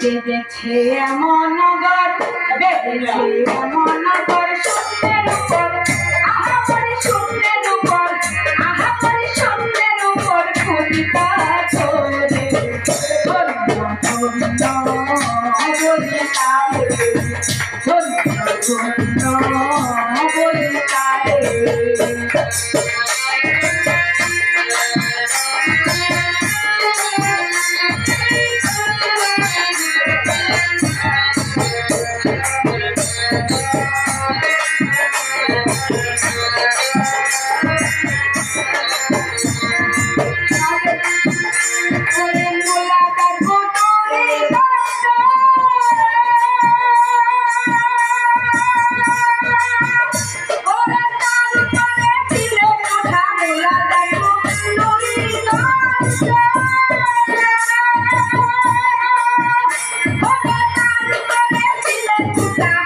বেঁধেছে এমন নগর বেঁধেছে এমন নগর শূন্যের side.